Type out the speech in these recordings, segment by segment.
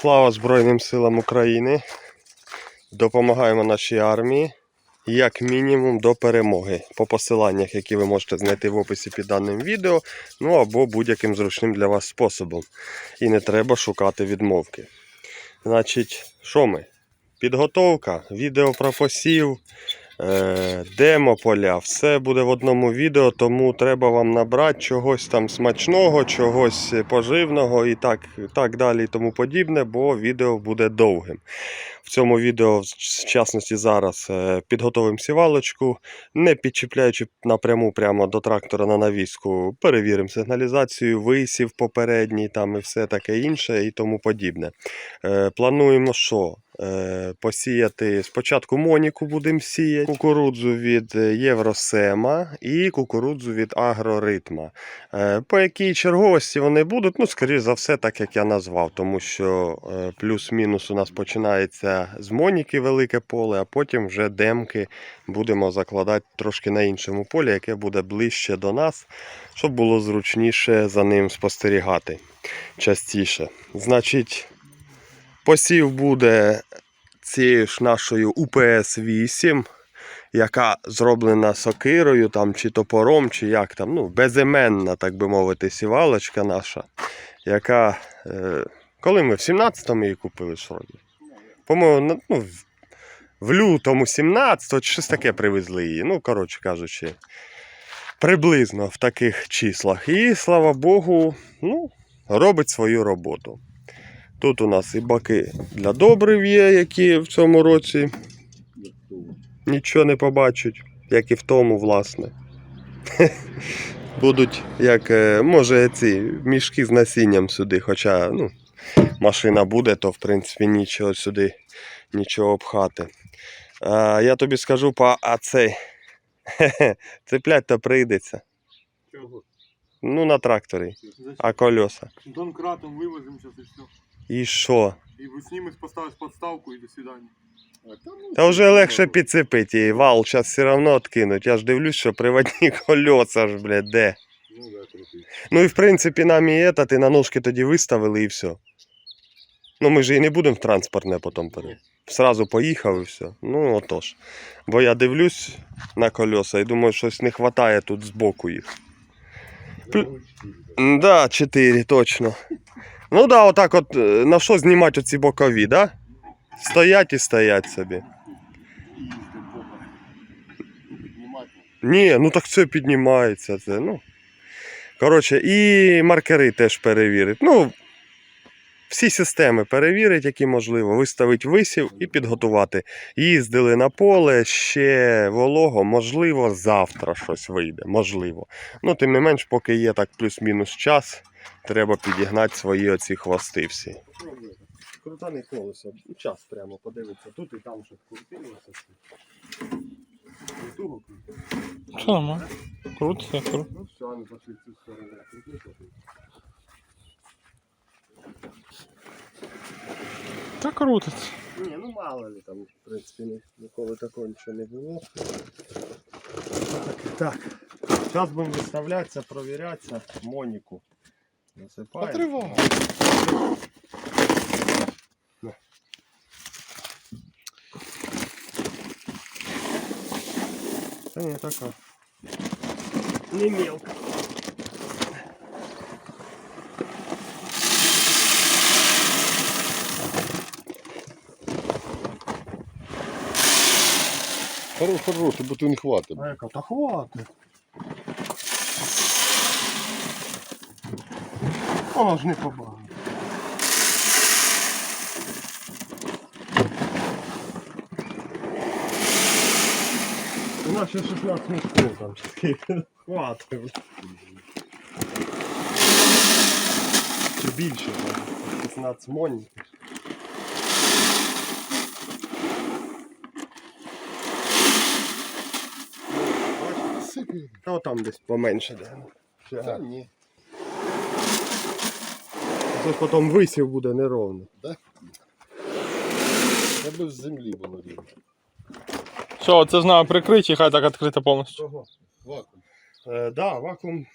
Слава Збройним силам України. Допомагаємо нашій армії як мінімум до перемоги по посиланнях, які ви можете знайти в описі під даним відео, ну або будь-яким зручним для вас способом. І не треба шукати відмовки. Значить, що ми? Підготовка, відео про посів, е, демо поля, все буде в одному відео, тому треба вам набрати чогось там смачного, чогось поживного і так, так далі і тому подібне, бо відео буде довгим. В цьому відео, в частності зараз, е, підготовимо сівалочку, не підчіпляючи напряму прямо до трактора на навіску, перевіримо сигналізацію, висів попередній там і все таке інше і тому подібне. Е, Плануємо що? Е, Посіяти спочатку Моніку будемо сіяти, кукурудзу від е, Євросема і кукурудзу від Агроритма. Е, По якій черговості вони будуть, ну, скоріш за все, так як я назвав, тому що плюс-мінус у нас починається з Моніки велике поле, а потім вже демки будемо закладати трошки на іншому полі, яке буде ближче до нас, щоб було зручніше за ним спостерігати частіше. Значить, посів буде цією ж нашою УПС-8, яка зроблена сокирою там, чи топором, чи як там, ну, безіменна, так би мовити, сівалочка наша, яка. Е, коли ми в 17-му її купили ж вроді? По-моєму, ну, в лютому 17-го чи щось таке привезли її. Ну, коротше кажучи, приблизно в таких числах. І слава Богу, ну, робить свою роботу. Тут у нас і баки для добрив є, які в цьому році нічого не побачать, як і в тому, власне. Будуть, як, е, може, ці мішки з насінням сюди, хоча ну, машина буде, то в принципі нічого сюди, нічого обхати. А, я тобі скажу по а цей. Цеплять то прийдеться. Чого? Ну, на тракторі, а колеса. Донкратом вивозимо зараз і все. І що? І ви знімеш, поставиш подставку і до свидання. Та вже легше підцепити її. Вал зараз все одно откинуть. Я ж дивлюсь, що приводні колеса ж, блядь, де. Ну да, крутий. Ну і в принципі нам і этот, і на ножки тоді виставили і все. Ну ми ж і не будемо в транспортне потім пере. Сразу поїхав і все. Ну отож. Бо я дивлюсь на колеса і думаю, щось не вистачає тут збоку їх. Плю- Да, 4, точно. Ну да, отак от е, на що знімати оці бокові, да? Стоять і стоять собі. Ні, ну так це піднімається. Це, ну. Коротше, і маркери теж перевірить. Ну, всі системи перевірить, які можливо, виставить висів і підготувати. Їздили на поле, ще волого, можливо, завтра щось вийде. Можливо. Ну, тим не менш, поки є так плюс-мінус час, треба підігнати свої оці хвости всі. Крутаний колесо, час прямо подивитися. Тут і там щось крутилося. Що нормально? Круто, круто. Ну все, ми пошли в цю сторону. Та крутиться. Ні, ну мало ли там, в принципі, ніколи такого нічого не було. Так, зараз будемо виставлятися, провірятися Моніку. Насипаємо. Потривай. Та ні, така. Не мелко. Хорош, хорош, бо ти не хватить. А яка, та хватить. Воно ж не побагато. У нас ще 16 мішків там. скільки. Хватить. Чи більше, там, 16 монів. Сипи. Та там десь поменше. Ще ні. Це потім висів буде неровно. Це без землі було рівно. Все, це знаю прикриті, хай так відкрито повністю. Чого? Вакуум. Е, да, вакуум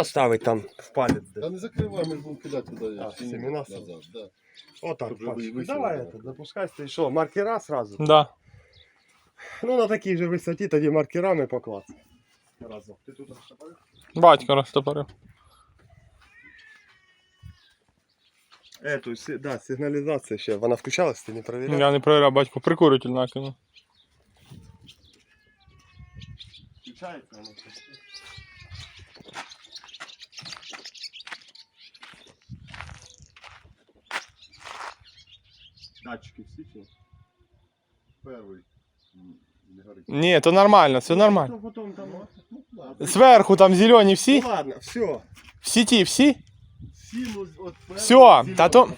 Оставить там в палець. Та не закривай, ми будемо кидати туди. А, як семена назад. Да. Отак, Щоб пальчик. Давай, да. это, запускайся. І що, маркера сразу? Да. Ну, на такій же висоті тоді маркерами покласти. Разом. Ти тут розшапаєш? Батько розтопорив. Эту, си- да, сигналізація ще. Вона включалась, ти не перевіряв? Я не перевіряв, батько прикуритель накинув. Включається вона. Датчики всі чи? Перший. м, не горить. Ні, то нормально, все нормально. Ну, потім там... Ну, ладно. Зверху там зелені всі? Ну, ладно, все. В сіті всі? Зелений та то-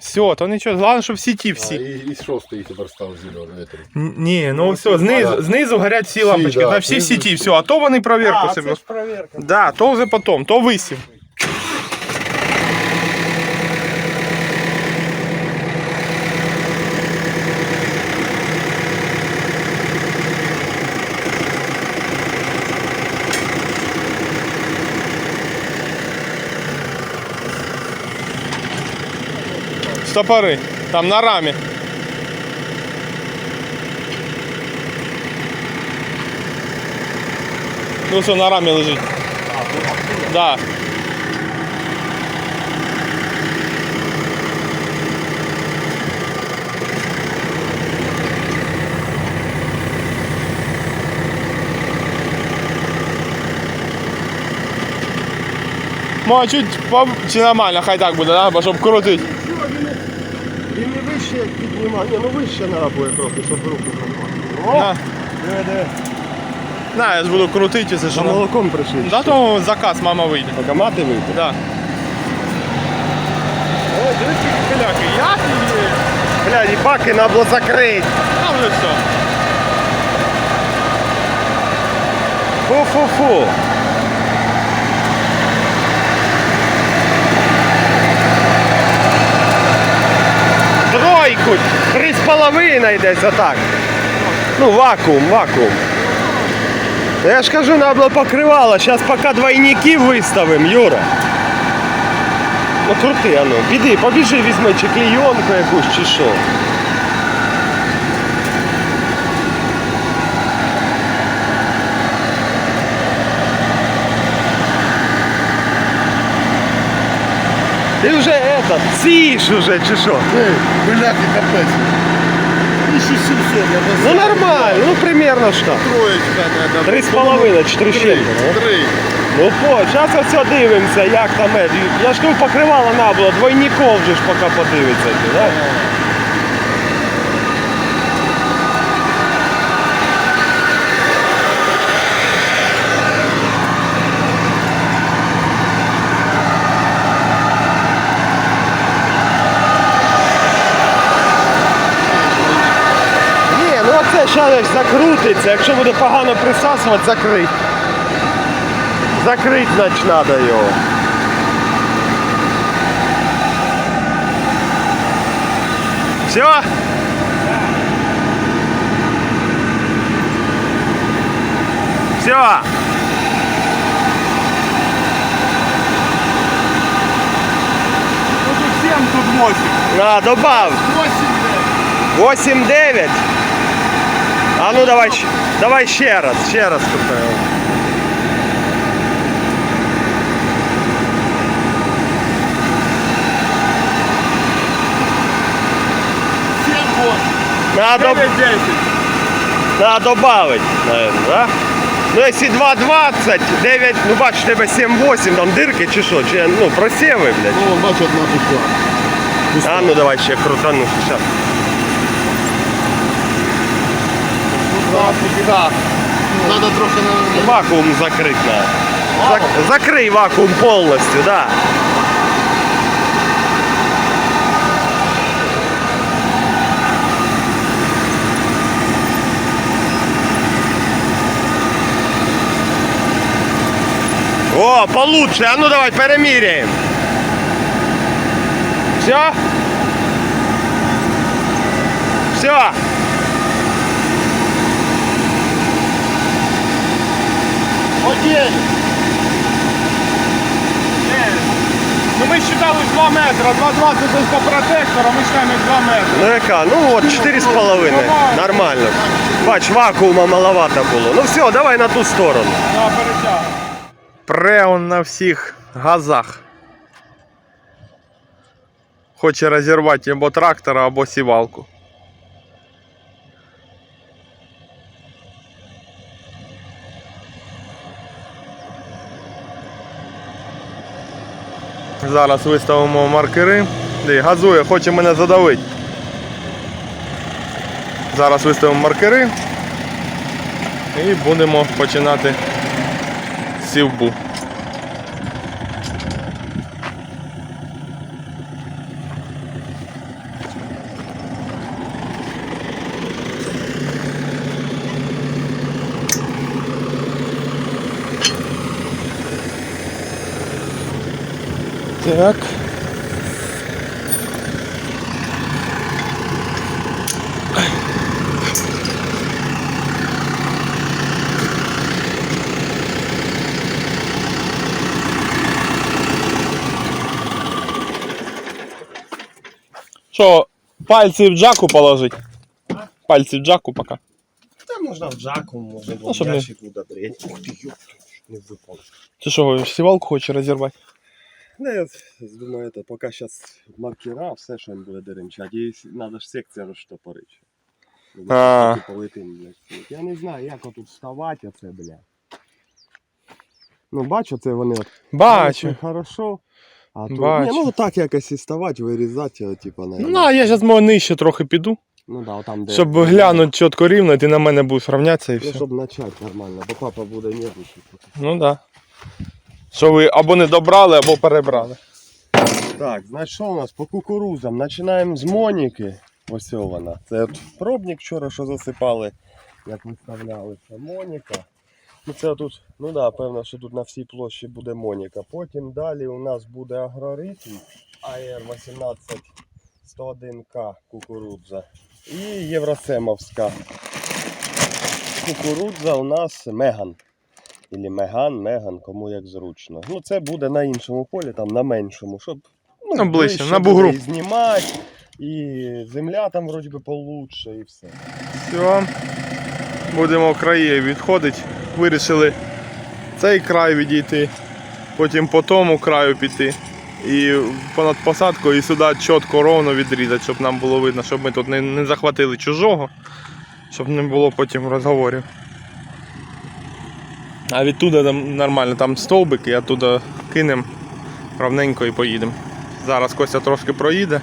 Все, то нічого, головне, щоб в всі. А, всі. і, і шостий тепер став зелений. Н- Ні, ну Ну, все, знизу, да. знизу горять всі Всі, лампочки, да, та всі в знизу сіті, все, а то вони провірку а, собі. це ж проверка. Да, то вже потом, то висів. Стопори, там на рамі. Ну все, на рамі лежить. Да. Ну, а чуть по... нормально, хай так буде, да? бо крутить. Вище як піднімає. Ні, ну вище треба буде трохи, щоб руку тримати. На, Диви, диви. на, я ж буду крутити, це За що. молоком прийшли. Да, то заказ мама вийде. Поки мати вийде. Да. О, дивись, які каляки. Я її. Бля, і баки треба було закрити. Там вже все. Фу-фу-фу. Тройку, три з половиною десь отак. Ну, вакуум, вакуум. Я ж кажу, треба було покривало. Зараз поки двойники виставимо, Юра. Ну крути, ану. ну. Піди, побіжи, візьми чи клейонку якусь, чи що. Ти вже этот, сієш уже, чи що? Ей, Бляхи, капець. 1700, я Ну нормально, ну примерно что. Троечка надо. Три з половиною, чотири Три, ну. три. Ну по, зараз все дивимося, як там. е, Я ж тут покривала на було, двойников же ж поки подивиться. ти, Да? Ні, ну закрутиться, якщо буде погано присасувати, закрить. Закрыть, значит, надо его. Все? Все. Тут всем тут мостик. На, добав. 8-9. А ну давай, давай ще раз, ще раз крутаємо. Надо, 9-10. надо добавить, наверное, да? Ну, якщо 2,20, 9, ну бач, у тебе 7-8, там дирки чи що, чи, ну, просіви, блядь. Ну, бачу, одна буква. А ну давай ще крутану. Щас. Да. Надо трохи на... Вакуум закрыть надо. Зак- закрий вакуум полностью, да. О, получше. А ну давай переміряємо. Все? Все. Один. Ну ми считали 2 метри, 2,20 десь по протектору, ми считаємо 2 метри. Ну яка? Ну от 4,5. Нормально. Бач, вакуума маловато було. Ну все, давай на ту сторону. Да, перетягуй. Преон на всіх газах. Хоче розірвати або трактора, або сівалку. Зараз виставимо маркери. Де газує, хоче мене задавити. Зараз виставимо маркери і будемо починати сівбу. Так. Що, пальці в джаку положить? Пальці в джаку пока. Та можна в джаку, може Ну, щоб не- ящику добрить. Ух ти, ёп, не випало. Ти що, сівалку хочеш розірвати? Ну, я думаю, это, поки зараз маркера, все, що він буде деренчати. І треба ж секція розштопорити. А. Я не знаю, як отут вставати оце, бля. Ну, бачу, це вони от Бачу. Хорошо. А тут, Бачу. Ні, ну так якось і ставати, вирізати, його, типа, на. Ну, а я зараз може нижче трохи піду, Ну да, там де. щоб глянути чітко рівно, ти на мене будеш рівнятися і Ну, все. щоб почати нормально, бо папа буде нервничати. Ну так. Да. Що ви або не добрали, або перебрали. Так, значить, що у нас по кукурузам? Починаємо з Моніки. Ось вона. Це от пробник вчора, що засипали, як виставляли. Це Моніка. Ну це тут, ну да, певно, що тут на всій площі буде Моніка. Потім далі у нас буде агроритм АР 18 101К кукурудза. І Євросемовська. Кукурудза у нас Меган. Ілі Меган, Меган, кому як зручно. Ну це буде на іншому полі, там на меншому, щоб Ну, ближче, на бугру. І знімати, і земля там вроді би получше, і все. Все. Будемо краї відходити. Вирішили цей край відійти, потім по тому краю піти. І понад посадкою і сюди чітко ровно відрізати, щоб нам було видно, щоб ми тут не, не захватили чужого, щоб не було потім розговорів. А відтуда там нормально, там стовбики, оттуда кинемо ровненько і поїдемо. Зараз Костя трошки проїде.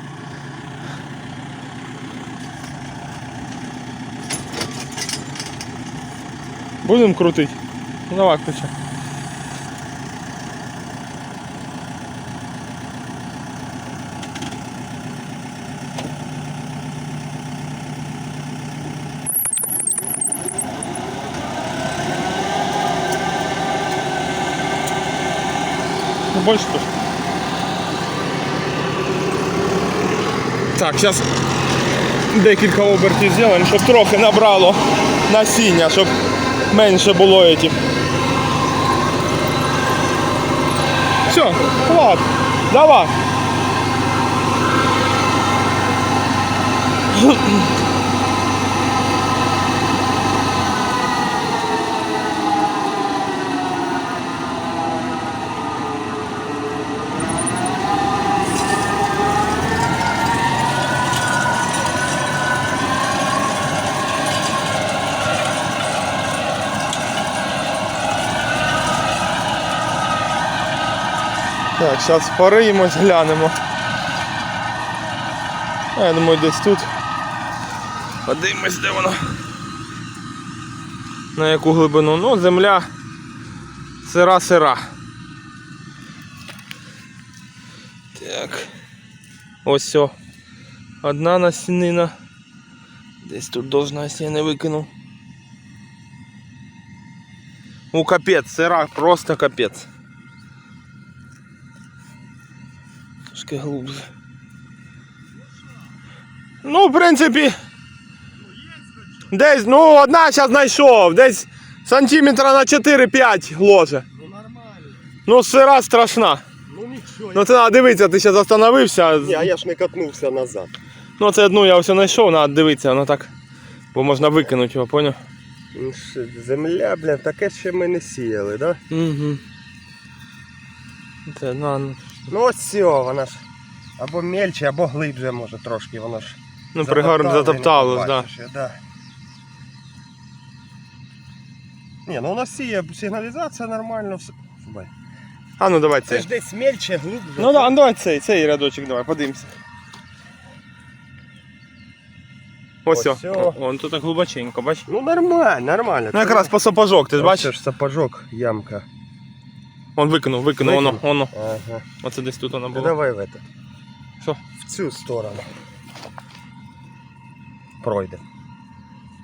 Будемо крутити. Ну, Давай, включай. Больше тоже. Так, зараз декілька обертів зробимо, щоб трохи набрало насіння, щоб менше було этих. Все, Влад, давай. Так, зараз пориємось, глянемо. А, я думаю, десь тут. Подивимось, де воно. На яку глибину. Ну, земля сира-сира. Так. Ось все. Одна насінина. Десь тут должна, я не викинув. Ну, капець, сира, просто капець. Трошки глубже. Ну, в принципі. Десь, ну, одна зараз знайшов. Десь сантиметра на 4-5 ложе. Ну нормально. Ну, сира страшна. Ну нічого. Ну це треба дивитися, ти ще застановився. Ні, а я ж не катнувся назад. Ну це ну я все знайшов, треба дивитися, воно так. Бо можна викинути його, поняв? Ну, Земля, бля, таке ще ми не сіяли, да? Угу. Це, ну, ну, Ну ось все, вона ж або мельче, або глибше може трошки, воно ж. ну пригорм затоптало, так. да. Да. Ні, ну у нас сіє сигналізація нормально. Все. Бай. А ну давай Це цей. ж десь мельче, глибше. Ну да, ну, давай цей, цей рядочок, давай, подивимося. Ось Ось все. сьо. Вон тут так глибоченько, бач. Ну нормально, нормально. Ну якраз по сапожок, ти ж бачиш? це ж сапожок, ямка. Он викинув, викинув, воно, Викинув? воно. Ага. Оце десь тут воно Ну, було. давай в это. Що? В цю сторону. Пройде.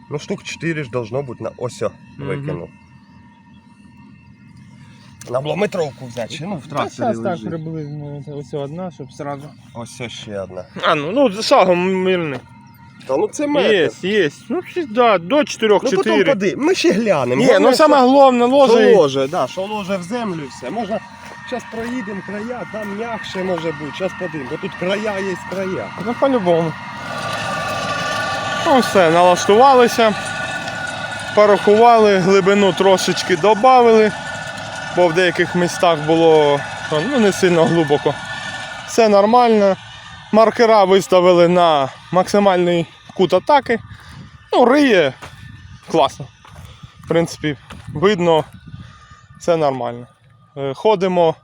Ну штук 4 ж должно бути на ось о, викинув. На блометровку взяти, чи ну в трасі лежить. приблизно. Ось одна, щоб сразу. Ось ось ще одна. А, ну, ну шагом мирний. Та ну це метр. Є, є. Ну, да, до 4 Ну потім 4 поди, ми ще глянемо. Ні, Головне, ну саме головне що, ложе. що ложе, да, що ложе в землю і все. Можна, зараз проїдемо края, там м'якше може бути, зараз подивимо, бо тут края є края. Ну, по-любому. Ну, все, налаштувалися. Порахували, глибину трошечки додали, бо в деяких містах було ну, не сильно глибоко. Все нормально. Маркера виставили на максимальний кут атаки. Ну, риє класно. В принципі, видно, все нормально. Е, Ходимо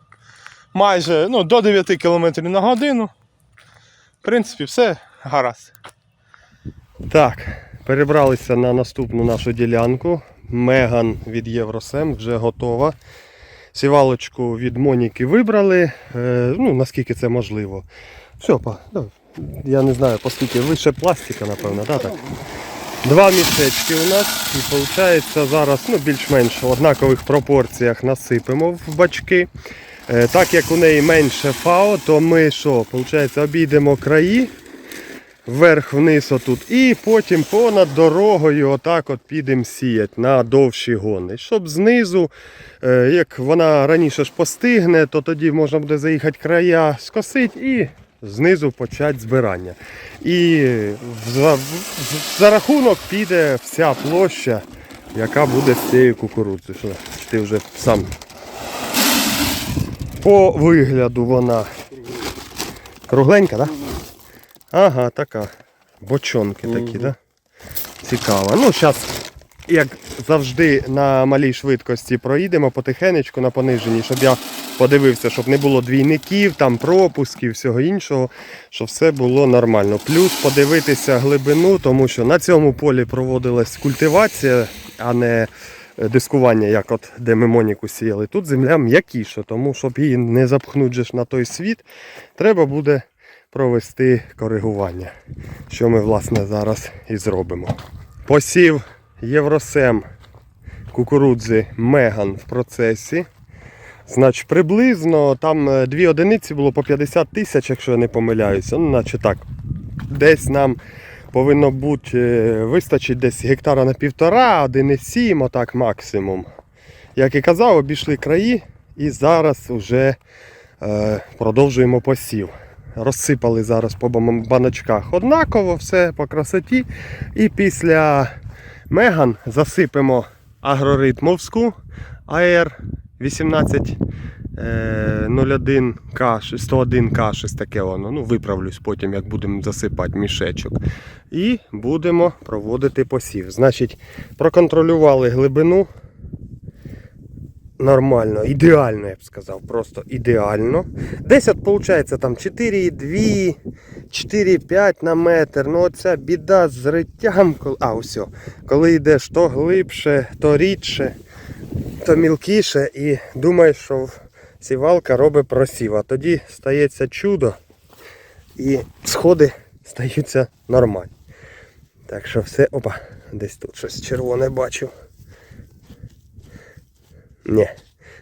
майже ну, до 9 км на годину. В принципі, все гаразд. Так, перебралися на наступну нашу ділянку. Меган від Євросем вже готова. Сівалочку від Моніки вибрали. Е, ну, наскільки це можливо. Все, па, да, я не знаю, оскільки лише пластика, напевно, да, так? Два мішечки у нас. І виходить зараз ну, більш-менш в однакових пропорціях насипемо в бачки. Е, так як у неї менше фао, то ми що, виходить, обійдемо краї вверх-вниз отут. І потім понад дорогою отак от підемо сіяти на довші гони. Щоб знизу, е, як вона раніше ж постигне, то тоді можна буде заїхати края, скосити і знизу почати збирання. І за, за рахунок піде вся площа, яка буде з цією кукурудзою. Ти вже сам. По вигляду вона кругленька, так? Да? Ага, така. Бочонки такі, да? Цікаво. Ну, зараз, як завжди, на малій швидкості проїдемо потихенечку на пониженні, щоб я подивився, щоб не було двійників, там пропусків, всього іншого, щоб все було нормально. Плюс подивитися глибину, тому що на цьому полі проводилась культивація, а не е, дискування, як от де ми Моніку сіяли. Тут земля м'якіша, тому щоб її не запхнути на той світ, треба буде провести коригування, що ми власне зараз і зробимо. Посів Євросем кукурудзи Меган в процесі. Значить, приблизно там е, дві одиниці було по 50 тисяч, якщо я не помиляюся. Ну, наче так. Десь нам повинно бути, е, вистачить десь гектара на півтора, 1,7, отак максимум. Як і казав, обійшли краї і зараз вже е, продовжуємо посів. Розсипали зараз по баночках однаково, все по красоті. І після Меган засипемо агроритмовську АР 1801К, 101К, щось таке воно. Ну, виправлюсь потім, як будемо засипати мішечок. І будемо проводити посів. Значить, проконтролювали глибину. Нормально, ідеально, я б сказав, просто ідеально. Десь от виходить там 4,2, 4,5 на метр. Ну оця біда з риттям. А, ось. Коли йдеш то глибше, то рідше, то мілкіше і думаєш, що сівалка робить просів. А тоді стається чудо і сходи стаються нормальні. Так що все, опа, десь тут щось червоне бачу. Ні.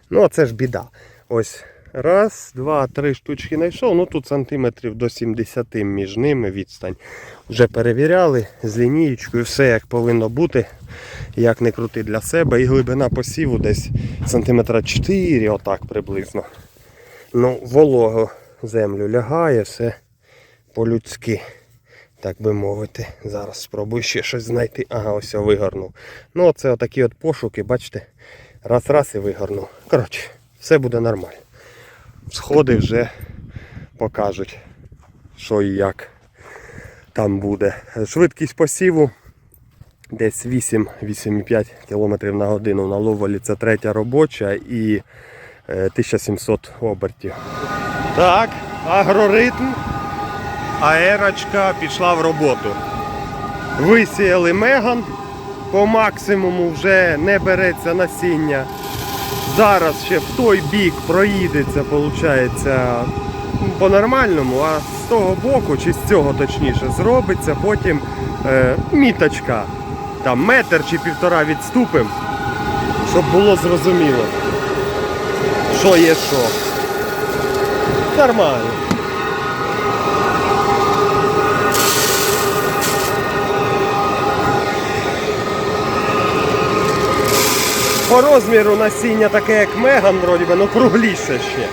Ну, це ж біда. Ось. Раз, два, три штучки знайшов. Ну тут сантиметрів до 70 між ними відстань. Вже перевіряли з лінієчкою, все як повинно бути. Як не крути для себе. І глибина посіву десь сантиметра 4, отак приблизно. Ну, волого землю лягає, все по-людськи, так би мовити. Зараз спробую ще щось знайти. Ага, ось я вигорнув. Ну, оце отакі от пошуки, бачите, раз-раз і вигорнув. Коротше, все буде нормально. Сходи вже покажуть, що і як там буде. Швидкість посіву десь 8-8,5 км на годину на ловолі. Це третя робоча і е, 1700 обертів. Так, агроритм. Аерочка пішла в роботу. Висіяли меган. По максимуму вже не береться насіння. Зараз ще в той бік проїдеться, виходить, по-нормальному, а з того боку, чи з цього точніше, зробиться потім е, міточка. Там метр чи півтора відступим, щоб було зрозуміло, що є що. Нормально. По розміру насіння таке, як меган, вроді би, ну кругліше ще.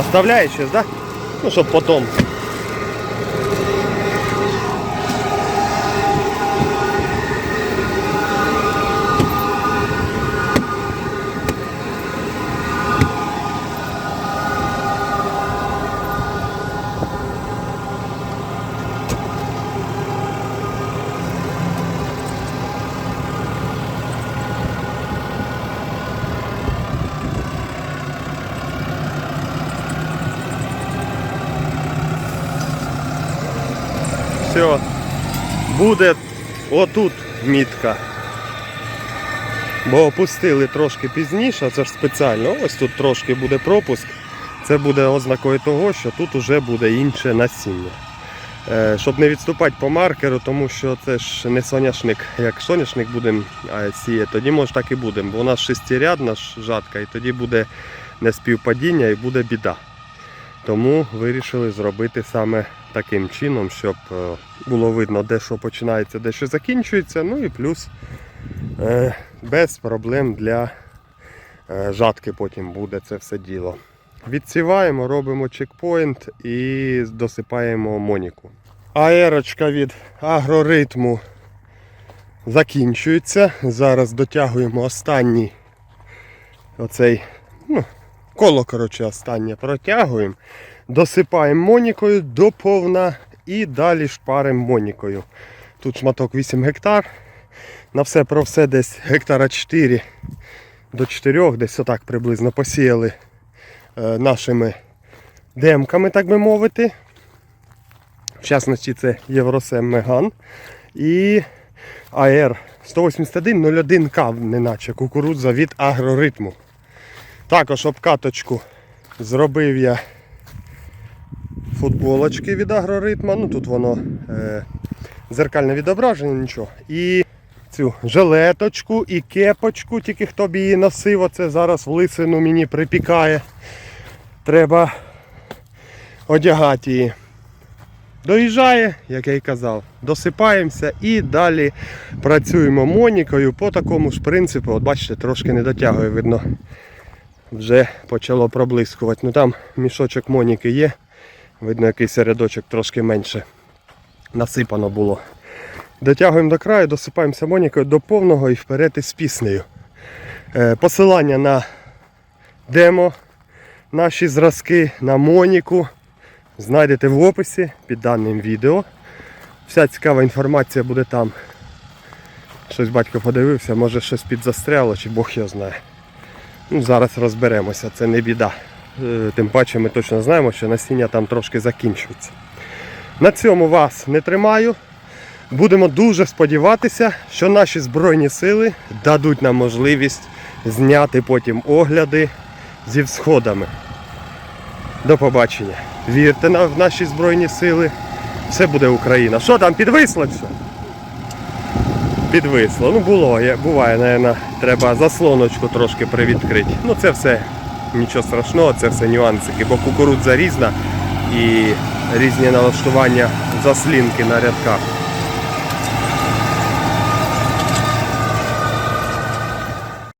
Оставляешь сейчас, да? Ну, щоб потом. Все. Буде отут мітка. Бо опустили трошки пізніше, це ж спеціально. Ось тут трошки буде пропуск. Це буде ознакою того, що тут уже буде інше насіння. Е, Щоб не відступати по маркеру, тому що це ж не соняшник. Як соняшник будемо сіяти, тоді може так і будемо. Бо у нас шестирядна жатка, і тоді буде неспівпадіння і буде біда. Тому вирішили зробити саме таким чином, щоб е, було видно, де що починається, де що закінчується. Ну і плюс е, без проблем для е, жатки потім буде це все діло. Відсіваємо, робимо чекпоінт і досипаємо моніку. Аерочка від агроритму закінчується. Зараз дотягуємо останній оцей ну, коло коротше, останнє протягуємо. Досипаємо монікою до повна і далі шпаримо монікою. Тут шматок 8 гектар. На все про все десь гектара 4 до 4, десь отак приблизно посіяли е, нашими демками, так би мовити. В частності це Євросем Меган і АР 18101 к неначе кукурудза від агроритму. Також обкаточку зробив я футболочки від агроритма. Ну тут воно е, зеркальне відображення, нічого. І цю жилеточку і кепочку, тільки хто б її носив, оце зараз в лисину мені припікає. Треба одягати її. Доїжджає, як я й казав, досипаємося і далі працюємо монікою по такому ж принципу. От бачите, трошки не дотягує, видно вже почало проблискувати. Ну там мішочок моніки є. Видно, якийсь рядочок трошки менше насипано було. Дотягуємо до краю, досипаємося монікою до повного і вперед із піснею. Е, Посилання на демо, наші зразки на моніку знайдете в описі під даним відео. Вся цікава інформація буде там. Щось батько подивився, може щось підзастряло, чи Бог його знає. Ну, зараз розберемося, це не біда. Е, Тим паче ми точно знаємо, що насіння там трошки закінчується. На цьому вас не тримаю. Будемо дуже сподіватися, що наші Збройні сили дадуть нам можливість зняти потім огляди зі всходами. До побачення. Вірте в наші Збройні сили. Все буде Україна. Що там, підвисло все? Підвисло. Ну було, буває, напевно, треба заслоночку трошки привідкрити. Ну це все нічого страшного, це все нюансики, бо кукурудза різна і різні налаштування заслінки на рядках.